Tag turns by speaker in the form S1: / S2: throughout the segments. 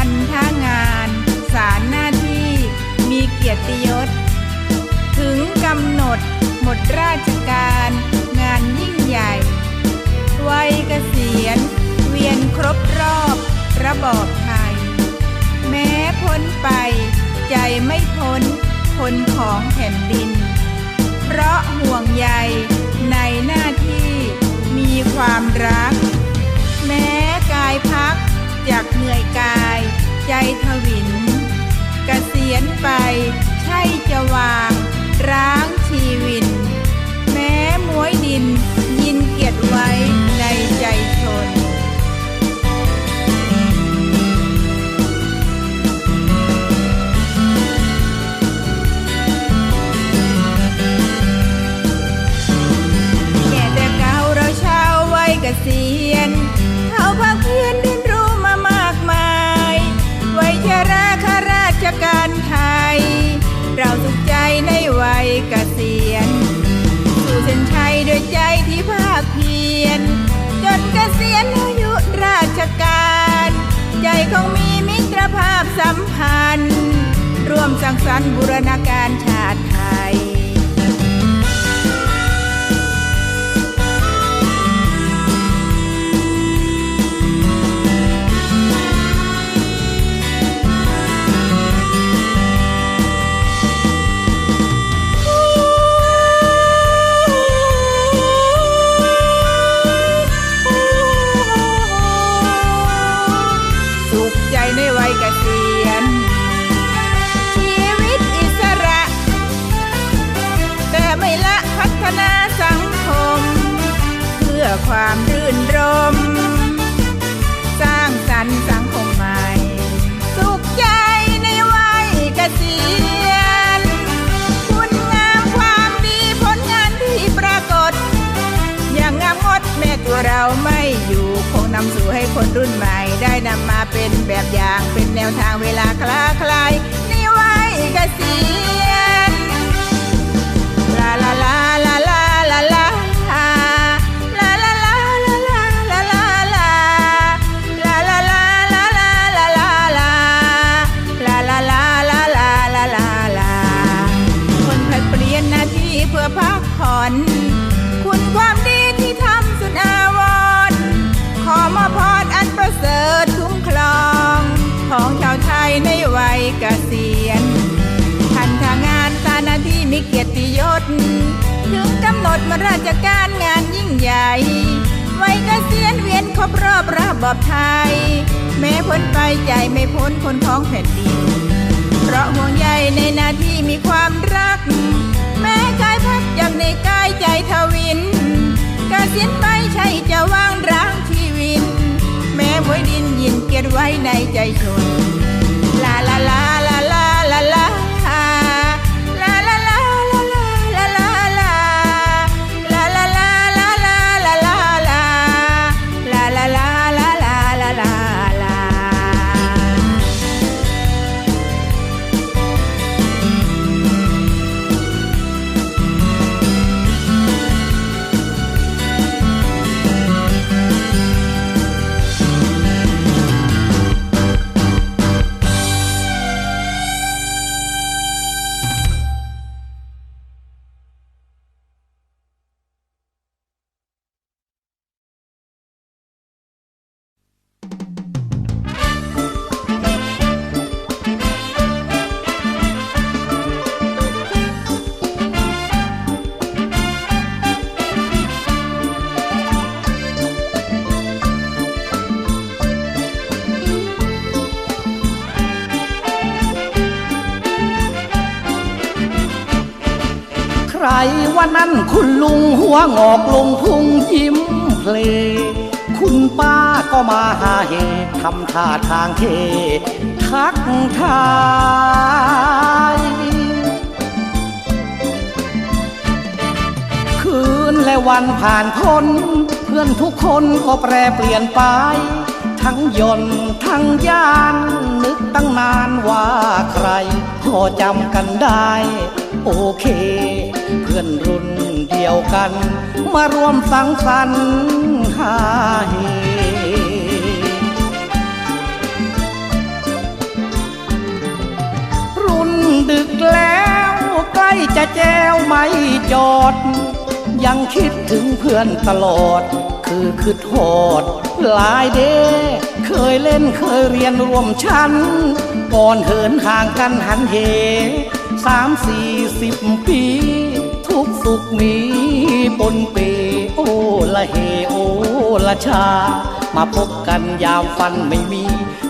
S1: พันท่างาน สารหน้าที่มีเกียรติยศ ถึงกำหนดหมดราชการงานยิ่งใหญ่ วัยเกษียณ เวียนครบรอบระบอบไทย แม้พ้นไป ใจไม่พ้นคนของแผ่นดิน เพราะห่วงใยในหน้าที่มีความรัก แม้กายพักจากเหนื่อยกาย ใจทวิน เพียรจนเกษียณอายุราชการ ใจคงมีมิตรภาพสัมพันธ์ ร่วมสังสรรค์บูรณาการชาติ ความรื่นรม สร้างสรรค์สังคมใหม่ สุขใจในวัยเกษียณคุณงามความดีผลงานที่ปรากฏ อย่างงามงดแม่ตัวเราไม่อยู่คงนำสู่ให้คนรุ่นใหม่ ได้นำมาเป็นแบบอย่างเป็นแนวทางเวลาคลาคลายในวัยเกษียณ ถึงกำหนดมาราชการงานยิ่งใหญ่ไว้ก็เสียนเวียนครบรอบระบอบไทย แม้พ้นไปใจไม่พ้นคนของแผ่นดิน เพราะห่วงใยในหน้าที่มีความรัก แม้กายพักางในกายใจทวินกเสียนไปใช่จะว่างร้างชีวิน แม้หว้ดินยินเกียรไว้ในใจชน
S2: วันนั้นคุณลุงหัวงอกลงพุงยิ้มเพลงคุณป้าก็มาหาเหตุทำท่าทางเททักทายคืนและวันผ่านพ้นเพื่อนทุกคนก็แปรเปลี่ยนไป ทั้งยนทั้งยาน นึกตั้งนานว่าใคร พอจำกันได้ โอเค พื่อนรุ่นเดียวกัน มารวมสังสรรค์หาเฮรุ่นดึกแล้วใกล้จะแจวไม่จอด ยังคิดถึงเพื่อนตลอด คือคือโทษหลายเด้เคยเล่นเคยเรียนรวมชั้น ก่อนเหินห่างกันหันเหสามสี่สิบ มีปนเปโอละเฮโอละชา มาพบกันยามฟันไม่มี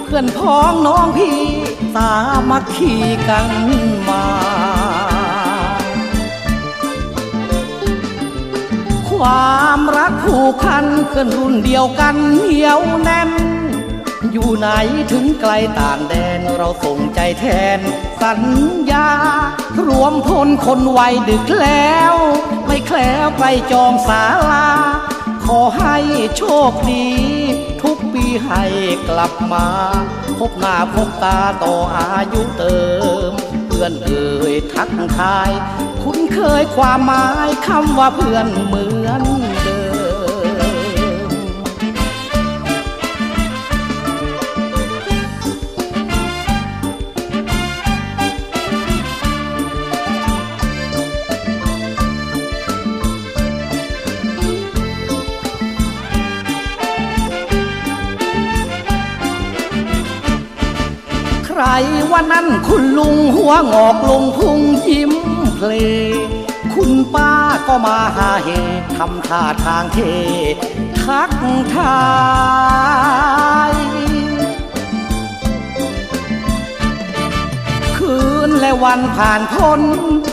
S2: เพื่อนพ้องน้องพี่สามัคคีกันมาความรักผูกพันเพื่อนรุ่นเดียวกันเหนียวแน่น อยู่ไหนถึงไกลต่างแดนเราส่งใจแทน สัญญา รวมพลคนวัยดึกแล้ว ไม่แคล้วไปจองศาลา ขอให้โชคดี ทุกปีให้กลับมา พบหน้าพบตาต่ออายุเติม เพื่อนเอ่ยทักทาย คุ้นเคยความหมายคำว่าเพื่อนเหมือน วันนั้นคุณลุงหัวงอกลงพุงยิ้มเพลงคุณป้าก็มาหาเฮทำท่าทางเททักทายคืนและวันผ่านพ้น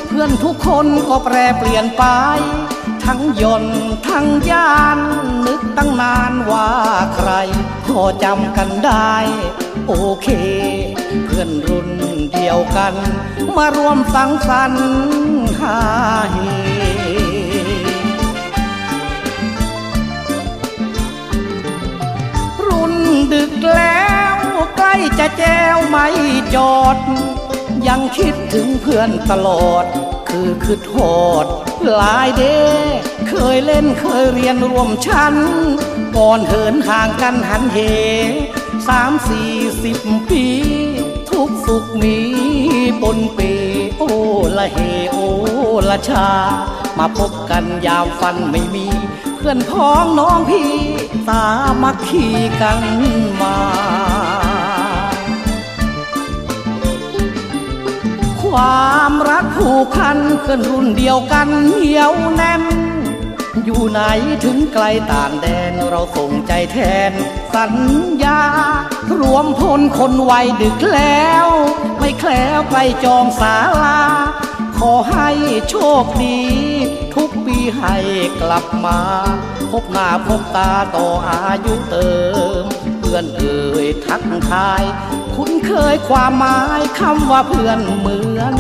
S2: เพื่อนทุกคนก็แปรเปลี่ยนไป ทั้งยนต์ทั้งยาน นึกตั้งนานว่าใคร พอจำกันได้ โอเค เพื่อนรุ่นเดียวกัน มารวมสังสรรค์ฮาเฮรุ่นดึกแล้วใกล้จะแจวไม่จอด ยังคิดถึงเพื่อนตลอด คือคือโทษหลายเดเคยเล่นเคยเรียนร่วมชั้น ก่อนเหินห่างกันหันเห สามสี่สิบปี ทุกสุขมีปนเปโอละเฮโอละชา มาพบกันยามฟันไม่มี เพื่อนพ้องน้องพี่สามัคคีกันมาความรักผูกพันเพื่อนรุ่นเดียวกันเหนียวแน่น อยู่ไหนถึงไกลต่างแดนเราส่งใจแทน สัญญา รวมพลคนวัยดึกแล้ว ไม่แคล้วไปจองศาลา ขอให้โชคดี ทุกปีให้กลับมา พบหน้าพบตาต่ออายุเติม เพื่อนเอ่ยทักทาย คุ้นเคยความหมายคำว่าเพื่อนเหมือน